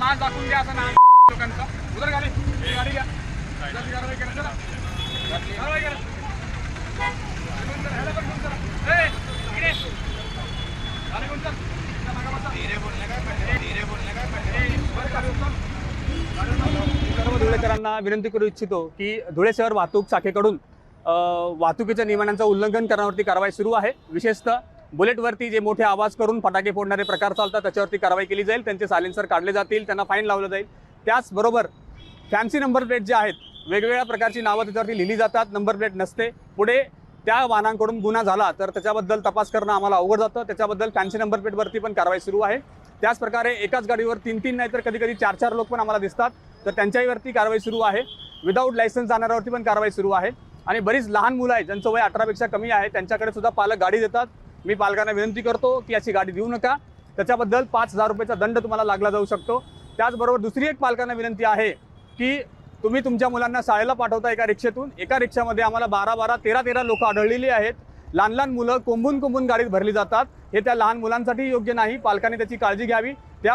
Mask दाखवून द्या असं ना लोकांचा उतर गाडी गाडी घ्या कारवाई करा कारवाई करा सर्व विनंती करू इच्छितो की धुळे शहर वाहतूक शाखेकडून वाहतुकीच्या नियमांचं उल्लंघन करण्यावरती कारवाई सुरू आहे. विशेषतः बुलेटवरती जे मोठे आवाज करून फटाके फोडणारे प्रकार चालतात त्याच्यावरती कारवाई केली जाईल. त्यांचे सायलेन्सर काढले जातील त्यांना फाईन लावलं जाईल. त्याचबरोबर फॅन्सी नंबर प्लेट जे आहेत वेगवेगळ्या प्रकारची नावं त्याच्यावरती लिहिली जातात नंबर प्लेट नसते. पुढे त्या वाहनांकडून गुन्हा झाला तर त्याच्याबद्दल तपास करणं आम्हाला अवघड जातं. त्याच्याबद्दल फॅन्सी नंबर प्लेटवरती पण कारवाई सुरू आहे. त्याचप्रकारे एकाच गाडीवर तीन तीन नाही तर कधी कधी चार चार लोक पण आम्हाला दिसतात. तर त्यांच्यावरती कारवाई सुरू आहे. विदाऊट लायसन्स जाणाऱ्यावरती पण कारवाई सुरू आहे. आणि बरीच लहान मुलं आहेत ज्यांचं वय अठरापेक्षा कमी आहे त्यांच्याकडे सुद्धा पालक गाडी देतात. मी पालकांना विनंती करतो की अशी गाडी देऊ नका. त्याच्याबद्दल पाच हजार रुपयाचा दंड तुम्हाला लागला जाऊ शकतो. त्याचबरोबर दुसरी एक पालकांना विनंती आहे की तुम्ही तुमच्या मुलांना शाळेला पाठवता एका रिक्षेतून. एका रिक्षामध्ये आम्हाला बारा बारा तेरा तेरा लोक आढळलेली आहेत. लहान लहान मुलं कोंबून कोंबून गाडीत भरली जातात. हे त्या लहान मुलांसाठी योग्य नाही. पालकांनी त्याची काळजी घ्यावी. त्या